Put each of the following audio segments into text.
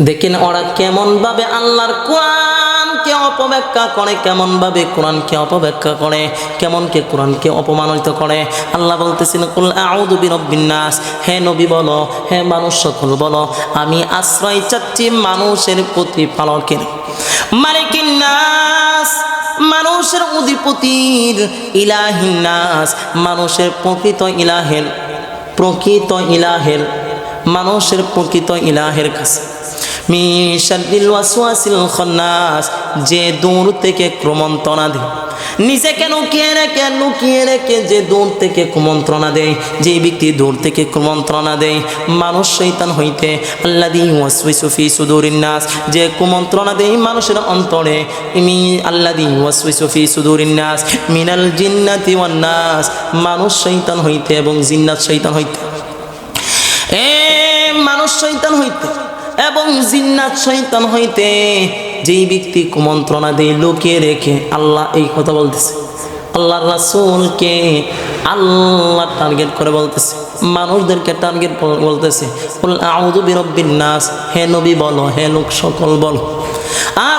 দেখেন ওরা কেমন ভাবে আল্লাহর কোরআনকে অপব্যাখ্যা করে কেমন ভাবে কোরআনকে অপব্যাখ্যা করে কেমন কে কোরআনকে অপমানিত করে। আল্লাহ বলতেছেন, কুল আউযু বিরাব্বিন হে নবী বলো, হে মানুষ সকল বলো, আমি আশ্রয় চাচ্ছি মানুষের প্রতিপালকের। মালিকিন নাস, মানুষের অধিপতির ইলাহিন নাস, মানুষের প্রকৃত ইলাহের প্রকৃত ইলাহের, মানুষের প্রকৃত ইলাহের কাছে। মিশাদিল ওয়াসওয়াসিল খন্নাস, যে দূর থেকে ক্রমন্তনা দেয়। নিজেকে লুকিয়ে রেখে লুকিয়ে রেখে যে দূর থেকে কুমন্ত্রণা দেয়? যে ব্যক্তি দূর থেকে কুমন্ত্রণা দেয়, মানুষ শৈতান হইতে আল্লাদি ওয়াসুফি সুদুরিন নাস। যে কুমন্ত্রণা দেয় মানুষের অন্তরে মি আল্লাদি ওয়াসুফি সুদুরিন নাস। মিনাল জিন্নাতি ওয়ান নাস। মানুষ শৈতান হইতে এবং জিন্নাত শৈতান হইতে। এ মানুষ শৈতান হইতে। এবং জিন্নাত শৈতান হইতে যেই ব্যক্তি কুমন্ত্রণা দিয়ে লোকে রেখে আল্লাহ এই কথা বলতেছে। আল্লাহ রাসুলকে আল্লাহ টার্গেট করে বলতেছে। মানুষদেরকে টার্গেট বলতেছে নাস হে নবী বলো, হে লোক সকল বলো। আর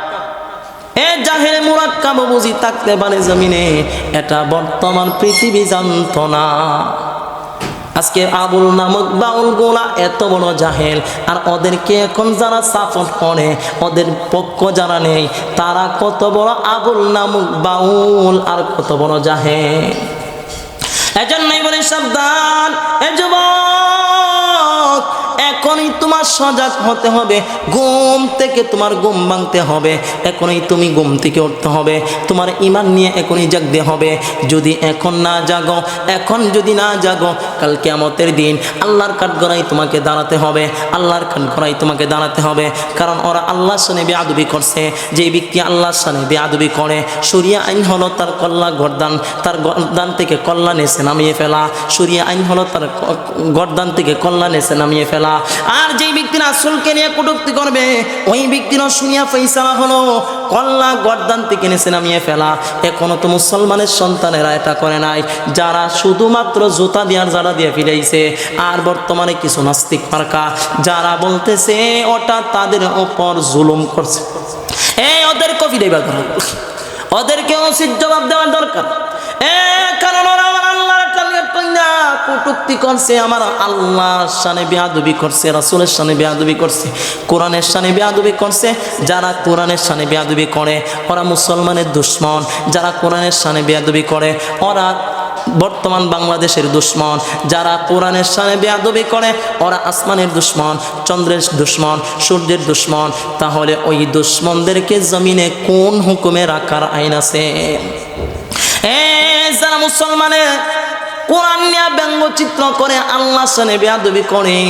এ জাহেল মুরাক্কাব বুঝি থাকতে পারে জমিনে, এটা বর্তমান পৃথিবী জানত না। আজকে আবুল নামক বাউল গোলা এত বড় জাহেল, আর ওদেরকে এখন যারা সাপোর্ট করে, ওদের পক্ষ যারা নেই, তারা কত বড় আবুল নামক বাউল আর কত বড় জাহেল। এজন্যই বলে সাবধান, এ যুবক! এখনই তোমার সজাগ হতে হবে। ঘুম থেকে তোমার ঘুম ভাঙতে হবে। এখনই তুমি ঘুম থেকে উঠতে হবে। তোমার ইমান নিয়ে এখনই জাগতে হবে। যদি এখন না জাগো, এখন যদি না জাগো, কাল কেমতের দিন আল্লাহর কাঠগড়াই তোমাকে দাঁড়াতে হবে। আল্লাহর কাঠগড়াই তোমাকে দাঁড়াতে হবে। কারণ ওরা আল্লাহর সানে বেআবি করছে। যে ব্যক্তি আল্লাহর সানে বেআবি করে, সরিয়া আইন হলো তার কল্লা গরদান। তার গরদান থেকে কল্যাণ এসে নামিয়ে ফেলা। সরিয়া আইন হলো তার গরদান থেকে কল্যাণ এসে নামিয়ে ফেলা। আর যেই ব্যক্তির আসলকে নিয়ে কটুক্তি করবে, ওই ব্যক্তিরও শুনিয়া ফেসলা হলো, কল্লা গরদান থেকে নেসে নামিয়ে ফেলা। এখনও তো মুসলমানের সন্তানেরা এটা করে নাই। যারা শুধুমাত্র জুতা দিয়ার যারা দিয়ে ফিরাইছে, আর বর্তমানে কিছু নাস্তিক মার্কা, যারা বলতেছে ওটা তাদের ওপর জুলুম করছে। এ ওদের কফি দেবার ওদেরকে উচিত জবাব দেওয়ার দরকার। কটুক্তি করছে, আমার আল্লাহর সানে বেয়াদবি করছে, রাসূলের সানে বেয়াদবি করছে, কোরআনের সানে বেয়াদবি করছে, যারা কোরআনের সানে বেয়াদবি করে, ওরা মুসলমানের দুশ্মন, যারা কোরআনের সানে বেয়াদবি করে, ওরা বর্তমান বাংলাদেশের দুশ্মন, যারা কোরআনের সামনে বেয়াদবি করে, ওরা আসমানের দুশ্মন, চন্দ্রের দুশ্মন, সূর্যের দুশ্মন, তাহলে ওই দুশ্মনদেরকে জমিনে কোন হুকুমে রাখার আইন আছে? এ, যারা মুসলমানের কোরআন নিয়ে ব্যঙ্গচিত্র করে আল্লাহ সানে বেয়াদবি করে।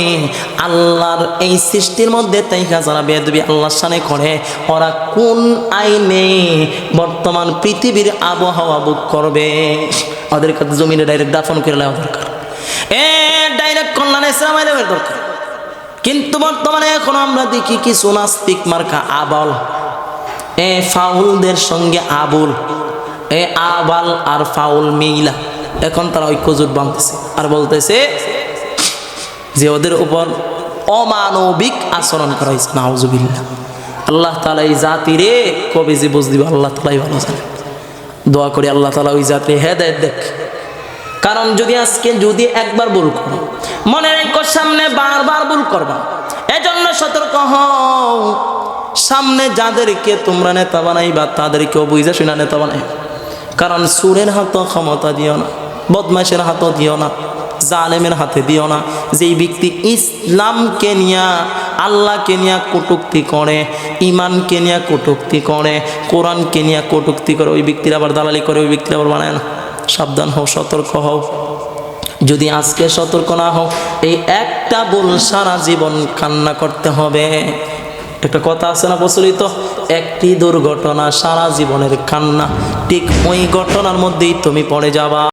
আল্লাহর এই সৃষ্টির মধ্যে তাইকা যারা বেয়াদবি আল্লাহর সানে করে, ওরা কোন আইনে বর্তমান পৃথিবীর আবহাওয়া বুক করবে? ওদের কাছে জমিনে ডাইরেক্ট দাফন করে নেওয়া দরকার। এ ডাইরেক্ট কল্যাণে দেওয়ার দরকার। কিন্তু বর্তমানে এখন আমরা দেখি কিছু নাস্তিক মার্কা আবল। এ, ফাউলদের সঙ্গে আবুল। এ, আবাল আর ফাউল মিলা। এখন তারা ঐক্যজোট বাঁধতেছে আর বলতেছে যে ওদের উপর অমানবিক আচরণ করা হয়েছে। নাউজুবিল্লা আল্লাহ তালা এই জাতিরে কবে যে বুঝ দিব আল্লাহ তালাই ভালো জানে। দোয়া করি আল্লাহ তালা ওই জাতির হেদায়ত দেখ। কারণ যদি আজকে যদি একবার ভুল করো, মনে রেখো সামনে বারবার ভুল করবা। এজন্য সতর্ক হও। সামনে যাদেরকে তোমরা নেতা বানাইবা, তাদেরকেও বুঝে শুনে নেতা বানাই কারণ সুরের হাতও ক্ষমতা দিও না। বদমাইশের হাতও দিও না, জালেমের হাতে দিও না। যেই ব্যক্তি ইসলামকে নিয়া, আল্লাহকে নিয়া কটুক্তি করে ইমানকে নিয়া কটুক্তি করে, কোরআনকে নিয়া কটুক্তি করে, ওই ব্যক্তির আবার দালালি করে, ওই ব্যক্তির আবার বানায় না। সাবধান হও, সতর্ক হও। যদি আজকে সতর্ক না হও, এই একটা ভুল সারা জীবন কান্না করতে হবে। একটা কথা আছে না প্রচলিত? একটি দুর্ঘটনা সারা জীবনের কান্না। ঠিক ওই ঘটনার মধ্যেই তুমি পড়ে যাবা।